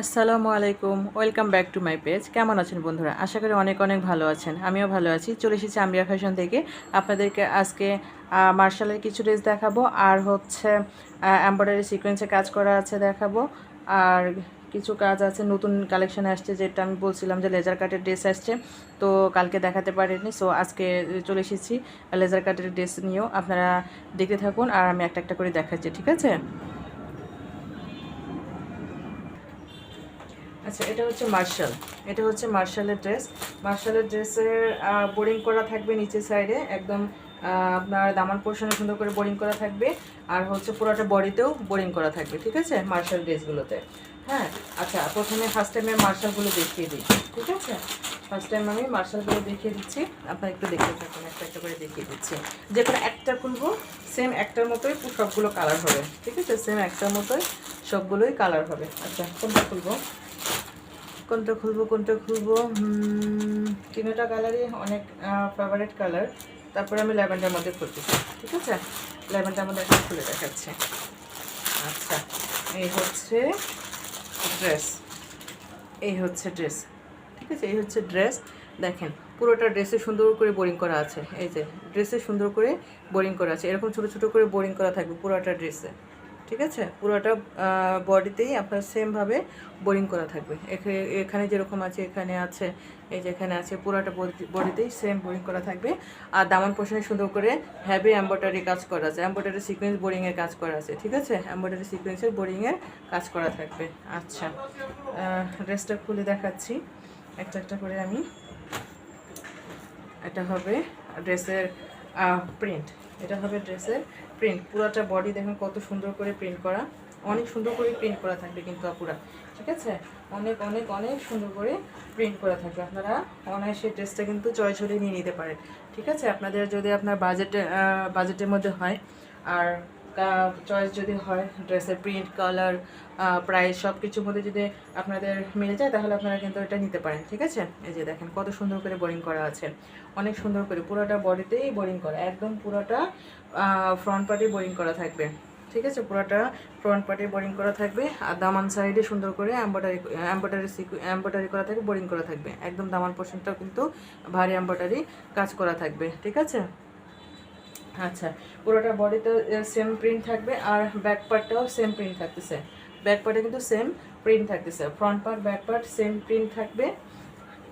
আসসালামু আলাইকুম, welcome back to my page. কেমন আছেন বন্ধুরা? আশা করি অনেক অনেক ভালো আছেন। আমিও ভালো আছি। চলে এসেছি আমিরা ফ্যাশন থেকে। আপনাদেরকে আজকে মার্শালের কিছু ড্রেস দেখাবো। আর হচ্ছে এম্ব্রয়ডারি সিকোয়েন্সে কাজ করা আছে দেখাবো। আর কিছু কাজ আছে, নতুন কালেকশন আসছে, যেটা আমি বলছিলাম যে লেজার কাটের ড্রেস আসছে। তো কালকে দেখাতে পারিনি, সো আজকে চলে এসেছি লেজার কাটের ড্রেস নিয়েও। আপনারা দেখতে থাকুন, আর আমি একটা একটা করে দেখাচ্ছি, ঠিক আছে? আচ্ছা এটা হচ্ছে মার্শাল এটা হচ্ছে মার্শালের ড্রেস মার্শালের ড্রেসের বোরিং করা থাকবে নিচের সাইডে একদম আপনার দামান পোর্শনে সুন্দর করে বোরিং করা থাকবে। আর হচ্ছে পুরোটা বডিতেও বোরিং করা থাকবে, ঠিক আছে? মার্শাল ড্রেসগুলোতে হ্যাঁ? আচ্ছা প্রথমে ফার্স্ট টাইমে মার্শালগুলো দেখিয়ে দিই, ঠিক আছে? ফার্স্ট টাইম আমি মার্শালগুলো দেখিয়ে দিচ্ছি। আপনার একটু দেখতে থাকুন, একটা একটা করে দেখিয়ে দিচ্ছি। যে কোনো একটা খুলবো সেম একটার মতোই সবগুলো কালার হবে, ঠিক আছে? সেম একটার মতোই সবগুলোই কালার হবে। আচ্ছা কোনটা খুলবো? কোনটা খুলবো কোনটা খুলবো? তিনটা কালারই অনেক ফেভারিট কালার তারপরে আমি ল্যাভেন্ডার মধ্যে খুলতেছি ঠিক আছে? ল্যাভেন্ডার মধ্যে একটা খুলে দেখাচ্ছি। আচ্ছা এই হচ্ছে ড্রেস এই হচ্ছে ড্রেস ঠিক আছে? এই হচ্ছে ড্রেস দেখেন, পুরোটা ড্রেসে সুন্দর করে বোরিং করা আছে। এই যে ড্রেসে সুন্দর করে বোরিং করা আছে। এরকম ছোট ছোট করে বোরিং করা থাকবে পুরোটা ড্রেসে ঠিক আছে? পুরোটা বডিতেই আপনার সেমভাবে বোরিং করা থাকবে। এখানে যেরকম আছে, এখানে আছে, এই যে এখানে আছে, পুরোটা বডিতেই সেম বোরিং করা থাকবে। আর দামান পোষণে সুন্দর করে হ্যাভি এম্ব্রয়ডারি কাজ করা আছে। এম্ব্রয়ডারি সিকোয়েন্স বোরিংয়ের কাজ করা আছে, ঠিক আছে? এম্ব্রয়ডারি সিকোয়েন্সের বোরিংয়ের কাজ করা থাকবে। আচ্ছা ড্রেসটা খুলে দেখাচ্ছি। একটা একটা করে আমি, এটা হবে ড্রেসের প্রিন্ট এটা হবে ড্রেসের প্রিন্ট পুরোটা বডি দেখুন কত সুন্দর করে প্রিন্ট করা। অনেক সুন্দর করে প্রিন্ট করা থাকবে কিন্তু আপুরা। ঠিক আছে? অনেক অনেক অনেক সুন্দর করে প্রিন্ট করা থাকবে। আপনারা অনায়াসে ড্রেসটা কিন্তু চয়েস হলে নিয়ে নিতে পারেন। ঠিক আছে? আপনাদের যদি আপনার বাজেটে বাজেটের মধ্যে হয়, আর চয়েস যদি হয় ড্রেসের প্রিন্ট কালার প্রাইস সব কিছুর মধ্যে যদি আপনাদের মিলে যায়, তাহলে আপনারা কিন্তু এটা নিতে পারেন, ঠিক আছে? এই যে দেখেন, কত সুন্দর করে বোরিং করা আছে। অনেক সুন্দর করে পুরোটা বডিতেই বোরিং করা, একদম পুরোটা ফ্রন্ট পার্টি বোরিং করা থাকবে, ঠিক আছে? পুরোটা ফ্রন্ট পার্টি বোরিং করা থাকবে, আর দামান সাইডে সুন্দর করে এম্ব্রয়ডারি এম্ব্রয়ডারি এম্ব্রয়ডারি করা থাকবে বোরিং করা থাকবে, একদম দামান পোর্শনটাও কিন্তু ভারী এম্ব্রয়ডারি কাজ করা থাকবে, ঠিক আছে? আচ্ছা পুরোটা বডিতে সেম প্রিন্ট থাকবে আর ব্যাক পার্টটাও সেম প্রিন্ট থাকতেছে। ব্যাক পার্টে কিন্তু সেম প্রিন্ট থাকতেছে। Front part back part same print থাকবে।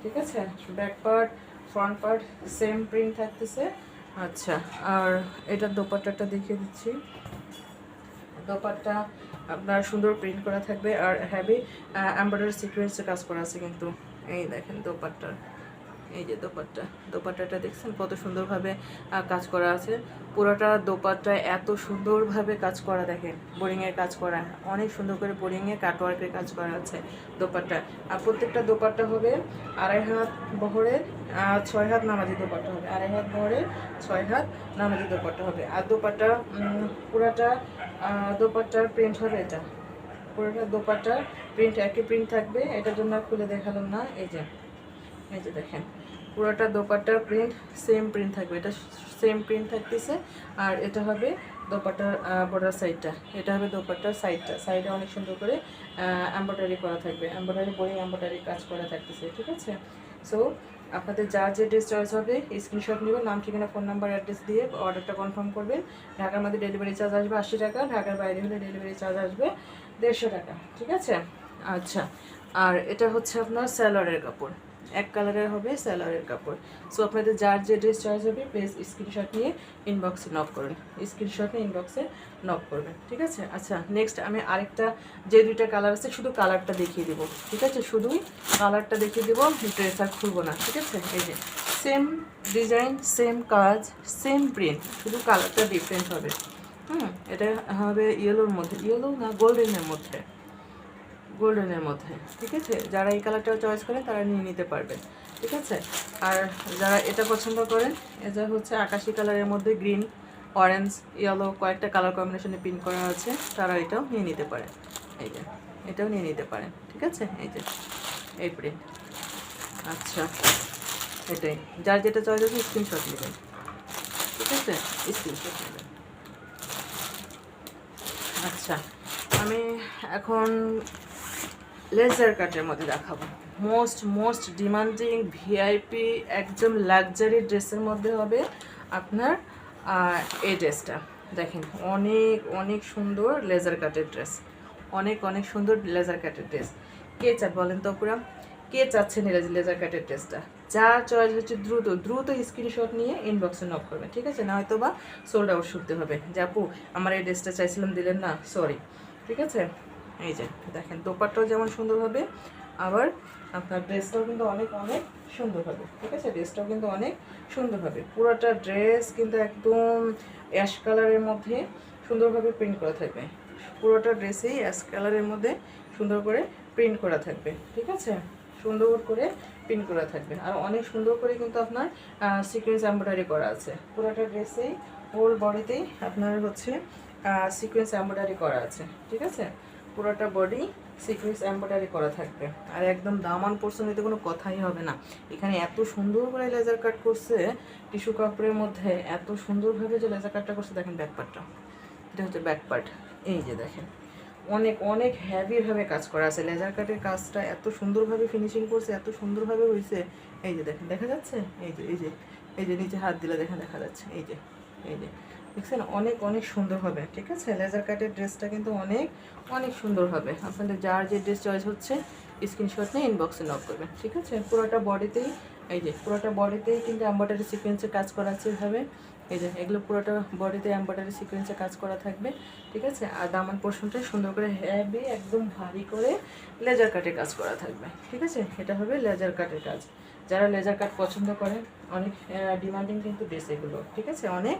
ঠিক আছে? Back part front part same print থাকতেছে। আচ্ছা আর এটার দোপাট্টাটা দেখিয়ে দিচ্ছি। দোপাট্টা আপনার সুন্দর প্রিন্ট করা থাকবে আর হ্যাভি এমব্রয়ডারি সিকোয়েন্সে কাজ করা আছে কিন্তু। এই দেখেন দোপাট্টার। এই যে দোপাট্টা। দোপাট্টাটা দেখছেন কত সুন্দরভাবে কাজ করা আছে। পুরোটা দোপাট্টায় এত সুন্দরভাবে কাজ করা দেখেন বোরিংয়ের কাজ করা। অনেক সুন্দর করে বোরিংয়ে কাটওয়ার্কের কাজ করা আছে দোপাট্টা। আর প্রত্যেকটা দোপাট্টা হবে আড়াই হাত বহরের ছয় হাত নামাজি দোপাট্টা হবে। আড়াই হাত বহরের ছয় হাত নামাজি দোপাট্টা হবে। আর দোপাট্টা পুরাটা দোপাট্টার প্রিন্ট হবে এটা। পুরোটা দোপাট্টার প্রিন্ট একই প্রিন্ট থাকবে, এটার জন্য খুলে দেখালাম না। এই যে এই যে দেখেন, পুরোটা দোপাট্টার প্রিন্ট সেম প্রিন্ট থাকবে। এটা সেম প্রিন্ট থাকতেছে, আর এটা হবে দোপাট্টার বর্ডার সাইডটা এটা হবে দোপাট্টার সাইডটা সাইডে অনেক সুন্দর করে এম্ব্রয়ডারি করা থাকবে। এম্ব্রয়ডারি বই এম্ব্রয়ডারি কাজ করা থাকতেছে, ঠিক আছে? সো আপনাদের যার যে ড্রেস চয়েস হবে স্ক্রিনশট নেবেন নাম, ঠিকানা ফোন নাম্বার অ্যাড্রেস দিয়ে অর্ডারটা কনফার্ম করবেন। ঢাকার মধ্যে ডেলিভারি চার্জ আসবে আশি টাকা, ঢাকার বাইরে হলে ডেলিভারি চার্জ আসবে দেড়শো টাকা, ঠিক আছে? আচ্ছা আর এটা হচ্ছে আপনার স্যালোয়ারের কাপড়। এক কালারের হবে স্যালোয়ারের কাপড়। সো আপনাদের যার যে ড্রেস চয়েস হবে প্লিজ স্ক্রিনশট নিয়ে ইনবক্সে নক করুন। স্ক্রিনশট নিয়ে ইনবক্সে নক করবেন, ঠিক আছে? আচ্ছা নেক্সট আমি আরেকটা, যে দুইটা কালার আছে, শুধু কালারটা দেখিয়ে দেবো, ঠিক আছে? শুধুই কালারটা দেখিয়ে দিব ড্রেস আর খুলবো না, ঠিক আছে? এই যে সেম ডিজাইন সেম কাজ সেম প্রিন্ট শুধু কালারটা ডিফারেন্ট হবে। হুম, এটা হবে ইয়েলোর মধ্যে ইয়েলো না গোল্ডেনের মধ্যে। গোল্ডেনের মধ্যে, ঠিক আছে? যারা এই কালারটা চয়েস করেন তারা নিয়ে নিতে পারবেন ঠিক আছে? আর যারা এটা পছন্দ করেন, এটা হচ্ছে আকাশি কালারের মধ্যে গ্রিন অরেঞ্জ ইয়েলো কয়েকটা কালার কম্বিনেশনে প্রিন্ট করা আছে, তারা এটাও নিয়ে নিতে পারেন এই যে, এটাও নিয়ে নিতে পারেন ঠিক আছে? এই যে, এই প্রিন্ট আচ্ছা এটাই। যার যেটা চয়েস আছে স্ক্রিনশট নেবেন, ঠিক আছে? স্ক্রিনশট নেবেন। আচ্ছা আমি এখন লেজার কাটের মধ্যে দেখাবো। মোস্ট মোস্ট ডিমান্ডিং ভিআইপি একদম লাক্সারি ড্রেসের মধ্যে হবে আপনার এই ড্রেসটা দেখেন, অনেক অনেক সুন্দর লেজার কাটের ড্রেস অনেক অনেক সুন্দর লেজার কাটের ড্রেস কে চান বলেন তো পুরা? কে চাচ্ছেন লেজার কাটের ড্রেসটা যা চয়েস হচ্ছে দ্রুত দ্রুত স্ক্রিনশট নিয়ে ইনবক্সে নক করবেন, ঠিক আছে? না হয়তো বা সোল্ড আউট শুনতে হবে। যে আপু, আমার এই ড্রেসটা চাইছিলাম, দিলেন না সরি ঠিক আছে? এই যে, দেখেন, দোপাট্টাও যেমন সুন্দর হবে, আবার আপনার ড্রেসটাও কিন্তু অনেক অনেক সুন্দর হবে, ঠিক আছে? ড্রেসটাও কিন্তু অনেক সুন্দর হবে। পুরোটা ড্রেস কিন্তু একদম অ্যাশ কালারের মধ্যে সুন্দরভাবে প্রিন্ট করা থাকবে। পুরোটা ড্রেসেই অ্যাশ কালারের মধ্যে সুন্দর করে প্রিন্ট করা থাকবে, ঠিক আছে? সুন্দর করে প্রিন্ট করা থাকবে। আর অনেক সুন্দর করে কিন্তু আপনার সিকোয়েন্স এম্ব্রয়ডারি করা আছে। পুরোটা ড্রেসেই হোল বডিতেই আপনার হচ্ছে সিকোয়েন্স এম্ব্রয়ডারি করা আছে, ঠিক আছে? পুরোটা বডি সিকোয়েন্স এম্ব্রয়ডারি করা থাকবে। আর একদম দামান পোর্শন নিতে কোনো কথাই হবে না। এখানে এত সুন্দর করে লেজার কাট করছে টিস্যু কাপড়ের মধ্যে এত সুন্দরভাবে যে লেজার কাটটা করছে, দেখেন ব্যাক পার্টটা এটা হচ্ছে ব্যাক পার্ট এই যে দেখেন, অনেক অনেক হ্যাভিভাবে কাজ করা আছে। লেজার কাটের কাজটা এত সুন্দরভাবে ফিনিশিং করছে, এত সুন্দরভাবে হয়েছে। এই যে দেখেন, দেখা যাচ্ছে? এই যে এই যে এই যে নিচে হাত দিলে দেখেন, দেখা যাচ্ছে। এই যে এই যে। দেখছেন, অনেক অনেক সুন্দর হবে, ঠিক আছে? লেজার কাটের ড্রেসটা কিন্তু অনেক অনেক সুন্দর হবে। আপনাদের যার যে ড্রেস চয়েস হচ্ছে স্ক্রিনশট নিয়ে ইনবক্সে নক করবেন, ঠিক আছে? পুরোটা বডিতেই এই যে, পুরোটা বডিতেই কিন্তু এম্বয়ডারি সিকোয়েন্সে কাজ করা আছে এভাবে। এই যে, এগুলো পুরোটা বডিতে এম্বয়ডারি সিকোয়েন্সে কাজ করা থাকবে, ঠিক আছে? আর দামান পোর্শনটা সুন্দর করে হেভি একদম ভারী করে লেজার কাটে কাজ করা থাকবে, ঠিক আছে? এটা হবে লেজার কাটের কাজ। যারা লেজার কাট পছন্দ করে, অনেক ডিমান্ডিং কিন্তু ড্রেস এগুলো, ঠিক আছে? অনেক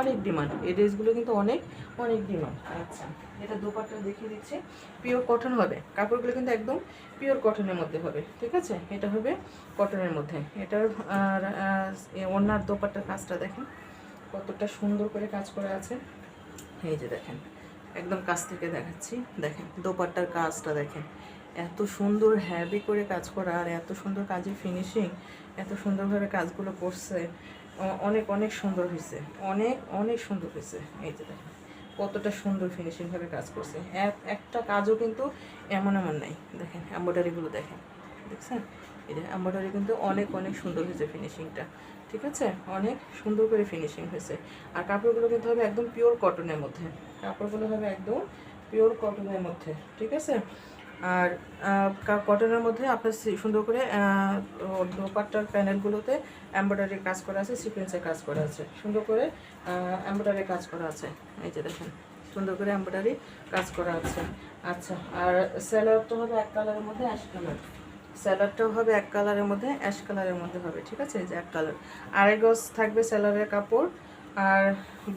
অনেক ডিমান্ড এই ড্রেসগুলো কিন্তু অনেক অনেক ডিমান্ড আচ্ছা এটা দুপাট্টা দেখিয়ে দিচ্ছি। পিওর কটন হবে। কাপড়গুলো কিন্তু একদম পিওর কটনের মধ্যে হবে, ঠিক আছে? এটা হবে কটনের মধ্যে। এটার ওনার দোপাট্টার কাজটা দেখেন। কতটা সুন্দর করে কাজ করা আছে। এই যে দেখেন, একদম কাছ থেকে দেখাচ্ছি। দেখেন, দোপাট্টার কাজটা দেখেন। এত সুন্দর হ্যাভি করে কাজ করা আর এত সুন্দর কাজের ফিনিশিং এত সুন্দরভাবে কাজগুলো করছে অনেক অনেক সুন্দর হয়েছে, অনেক অনেক সুন্দর হয়েছে। এই যে দেখেন, কতটা সুন্দর ফিনিশিংভাবে কাজ করছে। এক- একটা কাজও কিন্তু এমন এমন নাই। দেখেন এম্ব্রয়ডারিগুলো দেখেন, দেখছেন? এই যে এম্ব্রয়ডারি কিন্তু অনেক অনেক সুন্দর হয়েছে ফিনিশিংটা ঠিক আছে? অনেক সুন্দর করে ফিনিশিং হয়েছে। আর কাপড়গুলো কিন্তু হবে একদম পিওর কটনের মধ্যে। কাপড়গুলো হবে একদম পিওর কটনের মধ্যে, ঠিক আছে? আর কটনের মধ্যে আপনার সুন্দর করে দোপাট্টার প্যানেলগুলোতে এম্ব্রয়ডারি কাজ করা আছে, সিকোয়েন্সের কাজ করা আছে। সুন্দর করে এম্ব্রয়ডারি কাজ করা আছে। এই যে দেখেন, সুন্দর করে এম্ব্রয়ডারি কাজ করা আছে। আচ্ছা আর স্যালাডটা হবে এক কালারের মধ্যে অ্যাশ কালার। স্যালাডটাও হবে এক কালারের মধ্যে, অ্যাশ কালারের মধ্যে হবে, ঠিক আছে? এই যে এক কালার। আড়াই গজ থাকবে স্যালাডের কাপড়, আর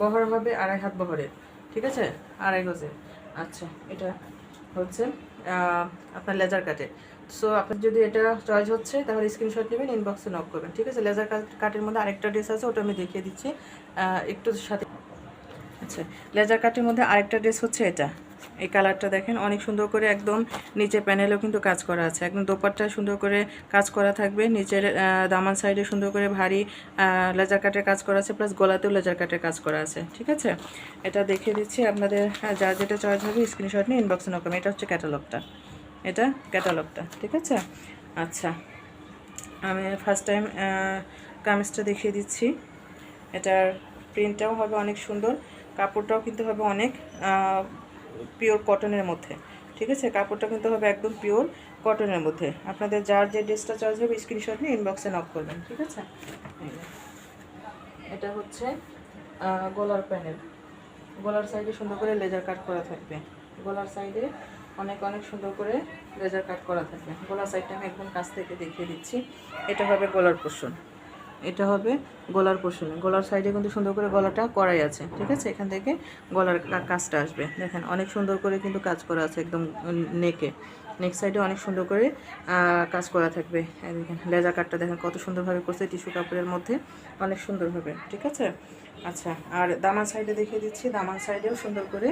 বহর হবে আড়াই হাত বহরের, ঠিক আছে? আড়াই গজের। আচ্ছা এটা হচ্ছে আপনার লেজার কাটে। সো আপনার যদি এটা চয়েস হচ্ছে, তাহলে স্ক্রিনশট নেবেন ইনবক্সে নক করবেন। ঠিক আছে? লেজার কাটের মধ্যে আরেকটা ড্রেস আছে, ওটা আমি দেখিয়ে দিচ্ছি। একটু সাথে আচ্ছা লেজার কাটের মধ্যে আরেকটা ড্রেস হচ্ছে এটা। এই কালারটা দেখেন, অনেক সুন্দর করে একদম নিচে প্যানেলেও কিন্তু কাজ করা আছে। একদম দোপাট্টা সুন্দর করে কাজ করা থাকবে। নিচের দামান সাইডে সুন্দর করে ভারী লেজার কাটের কাজ করা আছে প্লাস গলাতেও লেজার কাটের কাজ করা আছে, ঠিক আছে? এটা দেখিয়ে দিচ্ছি আপনাদের যার যেটা চয়েস হবে স্ক্রিনশট নিয়ে ইনবক্সে নকম এটা হচ্ছে ক্যাটালগটা এটা ক্যাটালগটা ঠিক আছে? আচ্ছা আমি ফার্স্ট টাইম কামিজটা দেখিয়ে দিচ্ছি। এটার প্রিন্টটাও হবে অনেক সুন্দর, কাপড়টাও কিন্তু হবে অনেক পিওর কটনের মধ্যে, ঠিক আছে? কাপড়টা কিন্তু হবে একদম পিওর কটনের মধ্যে। আপনাদের যার যে ড্রেসটা চয়েস হবে স্ক্রিনশট নিয়ে ইনবক্সে নক করবেন, ঠিক আছে? এটা হচ্ছে গলার প্যানেল গলার সাইডে সুন্দর করে লেজার কাট করা থাকবে। গলার সাইডে অনেক অনেক সুন্দর করে লেজার কাট করা থাকবে। গলার সাইডটা আমি একদম কাছ থেকে দেখিয়ে দিচ্ছি। এটা হবে গলার পোর্শন এটা হবে গলার পোর্শনে গলার সাইডে কিন্তু সুন্দর করে গলাটা করাই আছে, ঠিক আছে? এখান থেকে গলার কাজটা আসবে। দেখেন, অনেক সুন্দর করে কিন্তু কাজ করা আছে একদম নেকে। নেক সাইডে অনেক সুন্দর করে কাজ করা থাকবে। দেখেন, লেজার কাটটা দেখেন, কত সুন্দরভাবে করছে টিস্যু কাপড়ের মধ্যে। অনেক সুন্দর হবে, ঠিক আছে? আচ্ছা আর দামান সাইডে দেখিয়ে দিচ্ছি। দামান সাইডেও সুন্দর করে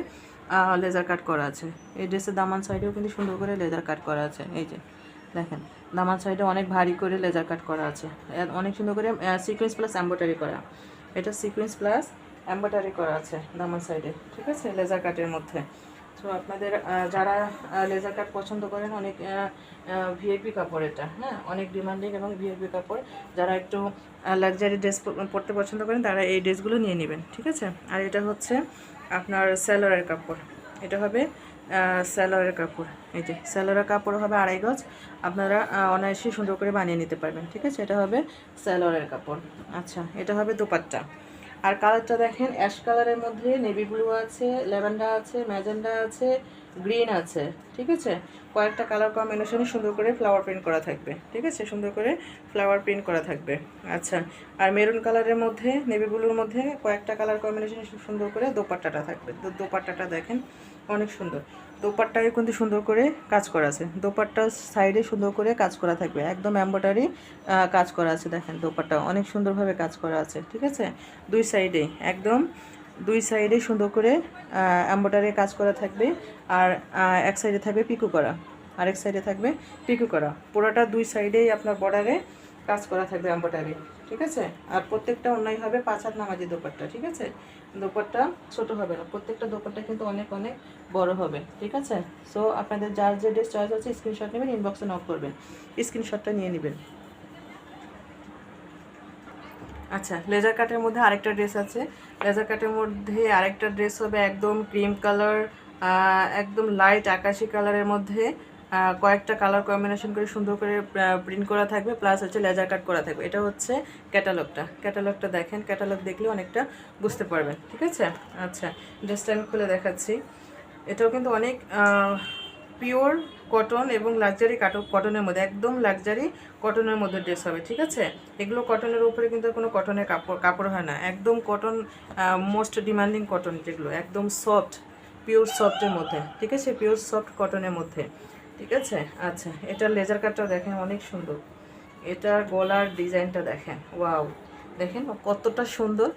লেজার কাট করা আছে। এই ড্রেসের দামান সাইডেও কিন্তু সুন্দর করে লেজার কাট করা আছে। এই যে, দেখেন দামান সাইডে অনেক ভারী করে লেজার কাট করা আছে। অনেক সুন্দর করে সিকোয়েন্স প্লাস এম্ব্রয়ডারি করা। এটা সিকোয়েন্স প্লাস এম্ব্রয়ডারি করা আছে দামান সাইডে ঠিক আছে? লেজার কাটের মধ্যে। তো আপনাদের যারা লেজার কাট পছন্দ করেন, অনেক ভিআইপি কাপড় এটা হ্যাঁ? অনেক ডিমান্ডিং এবং ভিআইপি কাপড়। যারা একটু লাক্সারি ড্রেস পরতে পছন্দ করেন, তারা এই ড্রেসগুলো নিয়ে নেবেন, ঠিক আছে? আর এটা হচ্ছে আপনার স্যালোয়ারের কাপড়। এটা হবে স্যালোয়ারের কাপড়। এই যে, স্যালোয়ারের কাপড় হবে আড়াই গজ। আপনারা অনায়াসে সুন্দর করে বানিয়ে নিতে পারবেন, ঠিক আছে? এটা হবে স্যালোয়ারের কাপড়। আচ্ছা এটা হবে দোপাট্টা। আর কালারটা দেখেন, অ্যাশ কালারের মধ্যে নেভি ব্লু আছে, ল্যাভেন্ডার আছে, ম্যাজেন্ডা আছে, গ্রিন আছে, ঠিক আছে? কয়েকটা কালার কম্বিনেশনে সুন্দর করে ফ্লাওয়ার প্রিন্ট করা থাকবে, ঠিক আছে? সুন্দর করে ফ্লাওয়ার প্রিন্ট করা থাকবে। আচ্ছা আর মেরুন কালারের মধ্যে, নেভি ব্লুর মধ্যে কয়েকটা কালার কম্বিনেশনে সুন্দর করে দোপাট্টাটা থাকবে। দোপাট্টাটা দেখেন অনেক সুন্দর। দোপাট্টায় কিন্তু সুন্দর করে কাজ করা আছে। দোপাট্টার সাইডে সুন্দর করে কাজ করা থাকবে। একদম এম্বয়ডারি কাজ করা আছে দেখেন দোপাট্টা। অনেক সুন্দরভাবে কাজ করা আছে, ঠিক আছে? দুই সাইডে একদম দুই সাইডে সুন্দর করে এম্বয়ডারি কাজ করা থাকবে। আর এক সাইডে থাকবে পিকু করা। আরেক সাইডে থাকবে পিকু করা। পুরোটা দুই সাইডেই আপনার বর্ডারে কাজ করা থাকবে এম্বয়ডারি ঠিক আছে? আর প্রত্যেকটা অন্যায় হবে পাঁচ হাত নামাজি দোপাট্টা, ঠিক আছে? দোপাট্টা ছোট হবে না, প্রত্যেকটা দোপাট্টা কিন্তু অনেক অনেক বড় হবে, ঠিক আছে? সো আপনাদের যার যে ড্রেস চয়েস আছে স্ক্রিনশট নেবেন ইনবক্সে নক করবেন। স্ক্রিনশটটা নিয়ে নেবেন। আচ্ছা লেজার কাটের মধ্যে আরেকটা ড্রেস আছে। লেজার কাটের মধ্যে আরেকটা ড্রেস হবে একদম ক্রিম কালার একদম লাইট আকাশি কালারের মধ্যে। কয়েকটা কালার কম্বিনেশন করে সুন্দর করে প্রিন্ট করা থাকবে প্লাস হচ্ছে লেজার কাট করা থাকবে। এটা হচ্ছে ক্যাটালগটা ক্যাটালগটা দেখেন ক্যাটালগ দেখলে অনেকটা বুঝতে পারবেন, ঠিক আছে? আচ্ছা ড্রেসটা আমি খুলে দেখাচ্ছি। এটাও কিন্তু অনেক পিওর কটন এবং লাক্সারি কাটো কটনের মধ্যে, একদম লাক্সারি কটনের মধ্যে ড্রেস হবে, ঠিক আছে? এগুলো কটনের উপরে কিন্তু কোনো কটনের কাপড় কাপড় হয় না। একদম কটন মোস্ট ডিমান্ডিং কটন যেগুলো, একদম সফট পিওর সফটের মধ্যে, ঠিক আছে? পিওর সফট কটনের মধ্যে। ঠিক আছে? আচ্ছা এটার লেজার কাটটা দেখেন অনেক সুন্দর। এটার গলার ডিজাইনটা দেখেন, ওয়াও। দেখেন কতটা সুন্দর।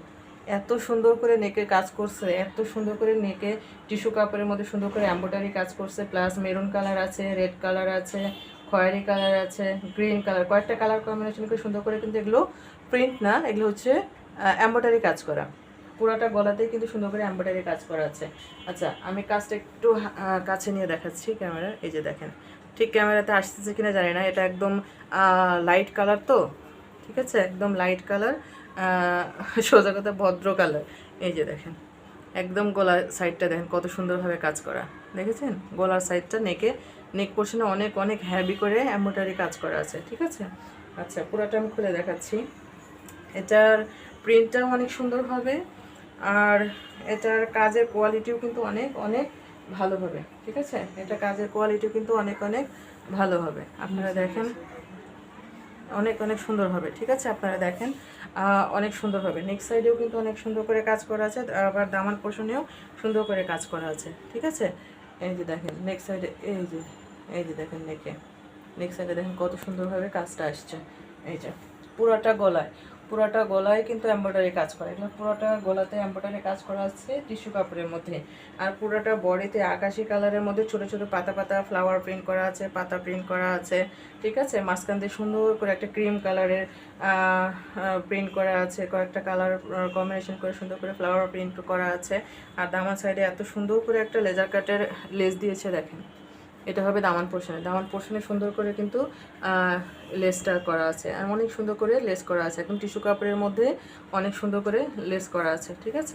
এত সুন্দর করে নেকে কাজ করছে, এত সুন্দর করে নেকে টিস্যু কাপড়ের মধ্যে সুন্দর করে এম্ব্রয়ডারি কাজ করছে প্লাস মেরুন কালার আছে রেড কালার আছে, খয়েরি কালার আছে গ্রিন কালার কয়েকটা কালার কম্বিনেশন করে সুন্দর করে কিন্তু এগুলো প্রিন্ট না, এগুলো হচ্ছে এম্ব্রয়ডারি কাজ করা। পুরোটা গলাতেই কিন্তু সুন্দর করে এম্ব্রয়ডারি কাজ করা আছে। আচ্ছা আমি কাজটা একটু কাছে নিয়ে দেখাচ্ছি ক্যামেরা এই যে দেখেন। ঠিক ক্যামেরাতে আসতেছে কিনা জানি না, এটা একদম লাইট কালার তো, ঠিক আছে? একদম লাইট কালার সোজা কথা ভদ্র কালার এই যে দেখেন, একদম গলার সাইডটা দেখেন, কত সুন্দরভাবে কাজ করা। দেখেছেন? গলার সাইডটা নেকে নেক পোর্শনে অনেক অনেক হ্যাভি করে এম্ব্রয়ডারি কাজ করা আছে, ঠিক আছে? আচ্ছা পুরাটা আমি খুলে দেখাচ্ছি। এটার প্রিন্টটাও অনেক সুন্দর হবে। আর এটার কাজের কোয়ালিটিও কিন্তু অনেক অনেক ভালো হবে ঠিক আছে? এটা কাজের কোয়ালিটিও কিন্তু অনেক অনেক ভালো হবে। আপনারা দেখেন অনেক অনেক সুন্দর হবে ঠিক আছে? আপনারা দেখেন অনেক সুন্দর হবে। নেক্সট সাইডেও কিন্তু অনেক সুন্দর করে কাজ করা আছে আবার দামান পোষণেও সুন্দর করে কাজ করা আছে ঠিক আছে? এই যে দেখেন নেক্সট সাইডে এই যে এই যে দেখেন নেকে। নেক্সট সাইডে দেখেন কত সুন্দরভাবে কাজটা আসছে। এই যে পুরোটা গলায়। পুরোটা গলায় কিন্তু এম্ব্রয়ডারি কাজ করা। এগুলো পুরোটা গলাতে এম্ব্রয়ডারি কাজ করা আছে টিস্যু কাপড়ের মধ্যে। আর পুরোটা বডিতে আকাশি কালারের মধ্যে ছোট ছোট পাতা পাতা ফ্লাওয়ার প্রিন্ট করা আছে, পাতা প্রিন্ট করা আছে, ঠিক আছে? মাঝখান দিয়ে সুন্দর করে একটা ক্রিম কালারের প্রিন্ট করা আছে, কয়েকটা কালার কম্বিনেশন করে সুন্দর করে ফ্লাওয়ার প্রিন্ট করা আছে। আর দামান সাইডে এত সুন্দর করে একটা লেজার কাটের লেস দিয়েছে, দেখেন। এটা হবে দামান পোর্শনে দামান পোর্শনে সুন্দর করে কিন্তু লেসটা করা আছে। অনেক সুন্দর করে লেস করা আছে। একদম টিস্যু কাপড়ের মধ্যে অনেক সুন্দর করে লেস করা আছে, ঠিক আছে?